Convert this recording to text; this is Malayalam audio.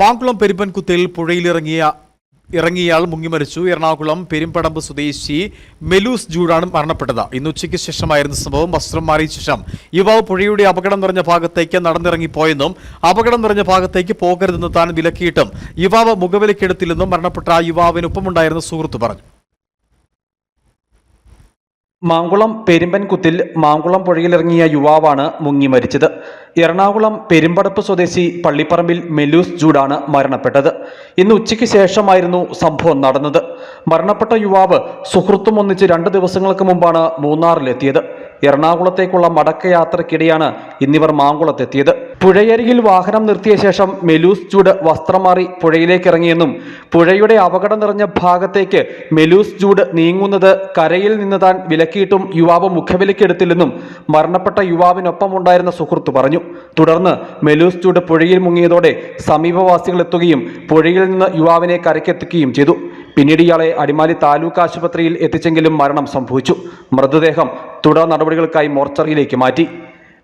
മാങ്കുളം പെരുമ്പൻകുത്തിൽ പുഴയിലിറങ്ങിയ ഇറങ്ങിയയാൾ മുങ്ങിമരിച്ചു. എറണാകുളം പെരുമ്പടമ്പ് സ്വദേശി മെലൂസ് ജൂഡാണ് മരണപ്പെട്ടത്. ഇന്ന് ഉച്ചയ്ക്ക് ശേഷമായിരുന്നു സംഭവം. വസ്ത്രം മാറിയ ശേഷം യുവാവ് പുഴയുടെ അപകടം നിറഞ്ഞ ഭാഗത്തേക്ക് നടന്നിറങ്ങിപ്പോയെന്നും അപകടം നിറഞ്ഞ ഭാഗത്തേക്ക് പോകരുതെന്ന് താൻ വിലക്കിയിട്ടും യുവാവ് മുഖവിലക്കെടുത്തില്ലെന്നും മരണപ്പെട്ട യുവാവിനൊപ്പമുണ്ടായിരുന്ന സുഹൃത്ത് പറഞ്ഞു. മാങ്കുളം പെരുമ്പൻകുത്തിൽ മാങ്കുളം പുഴയിലിറങ്ങിയ യുവാവാണ് മുങ്ങി മരിച്ചത്. എറണാകുളം പെരുമ്പടപ്പ് സ്വദേശി പള്ളിപ്പറമ്പിൽ മെലൂസ് ജൂഡാണ് മരണപ്പെട്ടത്. ഇന്ന് ഉച്ചയ്ക്ക് ശേഷമായിരുന്നു സംഭവം നടന്നത്. മരണപ്പെട്ട യുവാവ് സുഹൃത്തും ഒന്നിച്ച് രണ്ട് ദിവസങ്ങൾക്ക് മുമ്പാണ് മൂന്നാറിലെത്തിയത്. എറണാകുളത്തേക്കുള്ള മടക്കയാത്രക്കിടെയാണ് ഇന്നിവർ മാങ്കുളത്തെത്തിയത്. പുഴയരികിൽ വാഹനം നിർത്തിയ ശേഷം മെലൂസ് ജൂഡ് വസ്ത്രം മാറി പുഴയിലേക്ക് ഇറങ്ങിയെന്നും പുഴയുടെ അപകടം നിറഞ്ഞ ഭാഗത്തേക്ക് മെലൂസ് ജൂഡ് നീങ്ങുന്നത് കരയിൽ നിന്ന് താൻ വിലക്കിയിട്ടും യുവാവ് മുഖവിലക്കെടുത്തില്ലെന്നും മരണപ്പെട്ട യുവാവിനൊപ്പം ഉണ്ടായിരുന്ന സുഹൃത്ത് പറഞ്ഞു. തുടർന്ന് മെലൂസ് ജൂഡ് പുഴയിൽ മുങ്ങിയതോടെ സമീപവാസികൾ എത്തുകയും പുഴയിൽ നിന്ന് യുവാവിനെ കരയ്ക്കെത്തിക്കുകയും ചെയ്തു. പിന്നീട് ഇയാളെ അടിമാലി താലൂക്ക് ആശുപത്രിയിൽ എത്തിച്ചെങ്കിലും മരണം സംഭവിച്ചു. മൃതദേഹം തുടർ നടപടികൾക്കായി മോർച്ചറിയിലേക്ക് മാറ്റി.